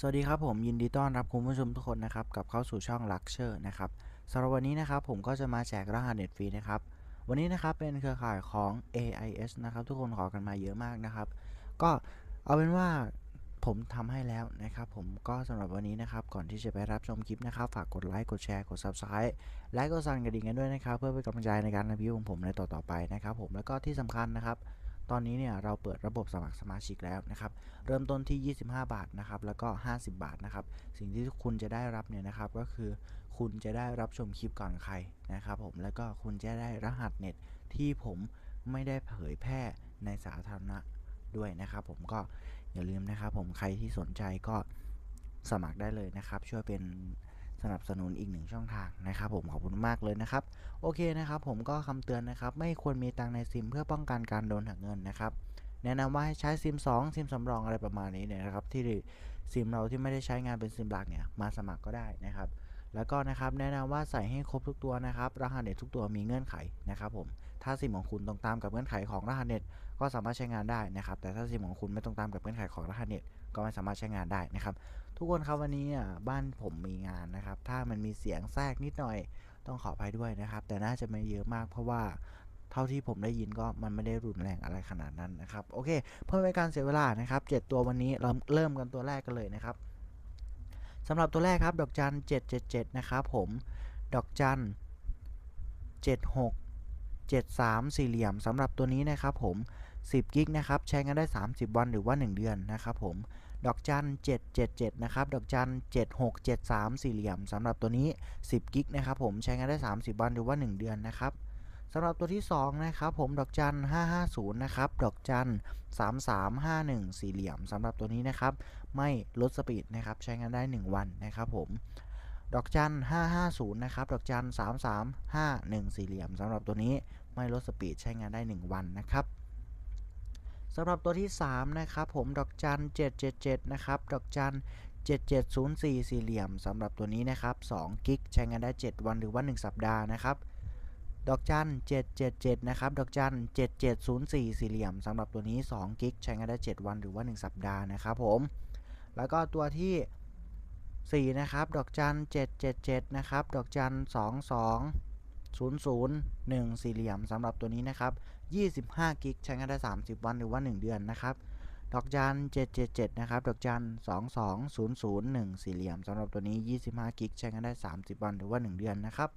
สวัสดีครับผมยินดีต้อนรับคุณผู้ชมทุกคนนะครับกับเข้าสู่ช่อง l u x u r e นะครับสำหรับวันนี้นะครับผมก็จะมาแจกรหัสเน็ตฟรีนะครับวันนี้นะครับเป็นเครือข่ายของ AIS นะครับทุกคนขอกันมาเยอะมากนะครับ ก็เอาเป็นว่าผมทำให้แล้วนะครับผมก็สำหรับวันนี้นะครับก่อนที่จะไปรับชมคลิปนะครับ ฝากกดไลค์กดแชร์กด Subscribe และกดสั่นกระดิ่งกันด้วยนะครับ เพื่อเป็นกำลังใจในการรีวิวของผมในต่อๆไปนะครับ ผมแล้วก็ที่สำคัญนะครับ ตอนนี้เนี่ยเราเปิดระบบสมัครสมาชิกแล้วนะครับ เริ่มต้นที่ 25 บาทนะครับ แล้วก็ 50 บาทนะครับ สิ่งที่คุณจะได้รับเนี่ยนะครับ ก็คือคุณจะได้รับชมคลิปก่อนใครนะครับผม แล้วก็คุณจะได้รหัสเน็ตที่ผมไม่ได้เผยแพร่ในสาธารณะด้วยนะครับ ผมก็อย่าลืมนะครับ ผมใครที่สนใจก็สมัครได้เลยนะครับ ช่วยเป็น สนับสนุนอีกหนึ่งช่องทางนะครับผมขอบคุณมากเลยนะครับ โอเคนะครับ ผมก็คำเตือนนะครับ ไม่ควรมีตังในซิมเพื่อป้องกันการโดนหักเงินนะครับ แนะนำว่าให้ใช้ซิม 2 ซิมสำรองอะไรประมาณนี้เนี่ยนะครับ ที่ซิมเราที่ไม่ได้ใช้งานเป็นซิมหลักเนี่ยมาสมัครก็ได้นะครับ แล้วก็นะครับแนะนำว่าใส่ให้ครบทุกตัวนะครับ รหัสเน็ตทุกตัวมีเงื่อนไขนะครับผม ถ้าซิมของคุณตรงตามกับเงื่อนไขของรหัสเน็ตก็สามารถใช้งานได้นะครับ แต่ถ้าซิมของคุณไม่ตรงตามกับเงื่อนไขของรหัสเน็ตก็ไม่สามารถใช้งานได้นะครับ ทุกคนครับวันนี้บ้านผมมีงานนะครับ ถ้ามันมีเสียงแทรกนิดหน่อยต้องขออภัยด้วยนะครับ แต่น่าจะไม่เยอะมากเพราะว่าเท่าที่ผมได้ยินก็มันไม่ได้รุนแรงอะไรขนาดนั้นนะครับ โอเค เพื่อไม่การเสียเวลานะครับ 7 ตัววันนี้เราเริ่มกันตัวแรกกันเลยนะครับ สำหรับตัวแรกครับดอกจัน 777 นะครับผม ดอกจัน 76 73 สี่เหลี่ยมสำหรับตัวนี้นะครับผม 10 กิกนะครับ ใช้งานได้ 30 วันหรือว่า 1 เดือนนะครับผม ดอกจัน 777 นะครับ ดอกจัน 7673 สี่เหลี่ยมสำหรับตัวนี้ 10 กิกนะครับผม ใช้งานได้ 30 วันหรือว่า 1 เดือนนะครับ สำหรับตัวที่ 2 นะครับ ผมดอกจัน 550 นะครับ ดอกจัน 3351 สี่เหลี่ยมสำหรับตัวนี้นะครับ ไม่ลดสปีดนะครับ ใช้งานได้ 1 วันนะครับผม ดอกจัน 550 นะครับ ดอกจัน 3351 สี่เหลี่ยมสำหรับตัวนี้ไม่ลดสปีดใช้งานได้ 1 วันนะครับสำหรับตัวที่ 3 นะครับผมดอกจัน 777 นะครับ ดอกจัน 7704 สี่เหลี่ยมสำหรับตัวนี้นะครับ2กิกใช้งานได้ 7 วันหรือว่า 1 สัปดาห์นะครับ ดอกจัน777 นะครับ ดอกจัน7704 สี่เหลี่ยมสำหรับตัวนี้2กิกใช้งานได้ 7 วันหรือว่า 1 สัปดาห์นะครับผม แล้วก็ตัวที่ 4 นะครับ ดอกจัน777 นะครับ ดอกจัน22 001 สี่เหลี่ยมสำหรับตัวนี้นะครับ 25 กิกใช้งานได้ 30 วันหรือว่า 1 เดือนนะครับ ดอกจัน 777 นะครับ ดอกจัน 22001 สี่เหลี่ยมสำหรับตัวนี้ 25 กิกใช้งานได้ 30 วันหรือว่า 1 เดือนนะครับ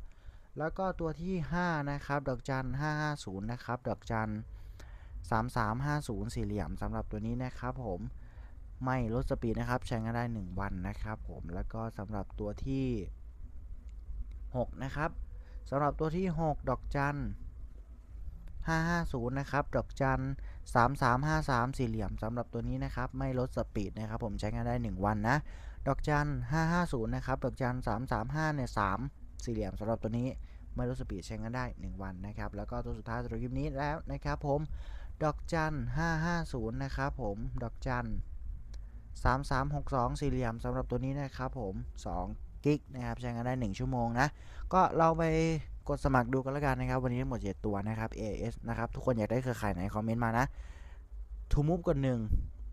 แล้วก็ตัวที่ 5 นะครับดอกจัน 550 นะครับดอกจัน 3350 สี่เหลี่ยมสำหรับตัวนี้นะครับผมไม่ลดสปีดนะครับ ใช้งานได้ 1 วันนะครับผมแล้วก็สำหรับตัวที่ 6 นะครับสำหรับตัวที่ 6 ดอกจัน 550 นะครับ ดอกจัน 3353 สี่เหลี่ยมสำหรับตัวนี้นะครับ ไม่ลดสปีดนะครับ ผมใช้งานได้ 1 วันนะ ดอกจัน 550 นะครับ ดอกจัน 335 เนี่ย 3 สี่เหลี่ยมสำหรับตัวนี้ไม่ลดสปีดใช้งานได้ 1 วันนะครับ แล้วก็ตัวสุดท้ายสำหรับคลิปนี้แล้วนะครับผม ดอกจัน 550 นะครับผม ดอกจัน 3362 สี่เหลี่ยมสำหรับตัวนี้นะครับผม 2 กิกนะครับ ใช้งานได้ 1 ชั่วโมงนะ ก็เราไปกดสมัครดูกันแล้วกันนะครับ วันนี้ทั้งหมด7ตัวนะครับ AS นะครับ ทุกคนอยากได้เครือข่ายไหนคอมเมนต์มานะทูมูฟกด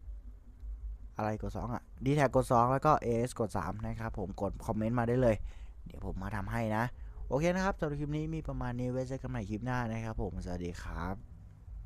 1อะไรกด2อะดีแท็กกด 2 แล้วก็ AS กด 3 นะครับผมกดคอมเมนต์มาได้เลย เดี๋ยวผมมาทำให้นะ โอเคนะครับสำหรับคลิปนี้มีประมาณนี้ไว้เจอกันใหม่คลิปหน้านะครับผม สวัสดีครับ